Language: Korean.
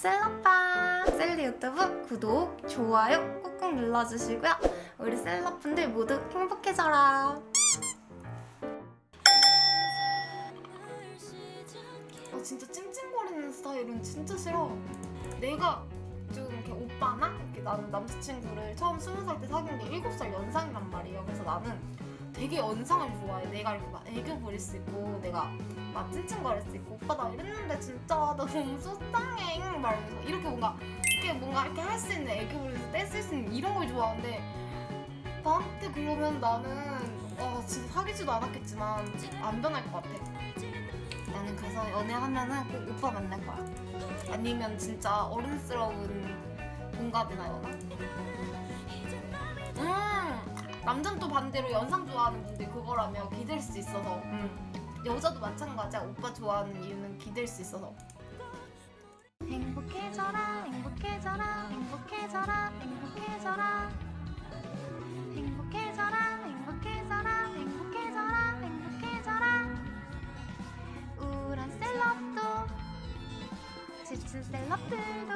셀럽빵 셀리 유튜브 구독, 좋아요 꾹꾹 눌러주시고요. 우리 셀럽분들 모두 행복해져라. 아 진짜 찡찡거리는 스타일은 진짜 싫어. 내가 좀 이렇게 오빠나 이렇게 나는 남자친구를 처음 스무 살 때 사귄 게 일곱 살 연상이란 말이에요. 그래서 나는 되게 연상을 좋아해. 내가 이렇게 막 애교 부릴 수 있고 내가 막 찡찡거릴 수 있고 오빠 나 이랬는데 진짜 나 너무 속상해 막 이러면서 이렇게 뭔가 이렇게 뭔가 이렇게 할 수 있는 애교 부리면서 떼쓸 수 있는 이런 걸 좋아하는데 나한테 그러면 나는 와 진짜 사귀지도 않았겠지만 안 변할 것 같아. 나는 그래서 연애하면은 꼭 오빠 만날 거야. 아니면 진짜 어른스러운 동갑이나 연하. 음 남자는 또 반대로 연상 좋아하는 분들 그거라면 기댈 수 있어서. 음. 여자도 마찬가지야. 오빠 좋아하는 이유는 기댈 수 있어서. 행복해져라 행복해져라 행복해져라 행복해져라 행복해져라 행복해져라 행복해져라 행복해져라 우울한 셀럽도 지친 셀럽들도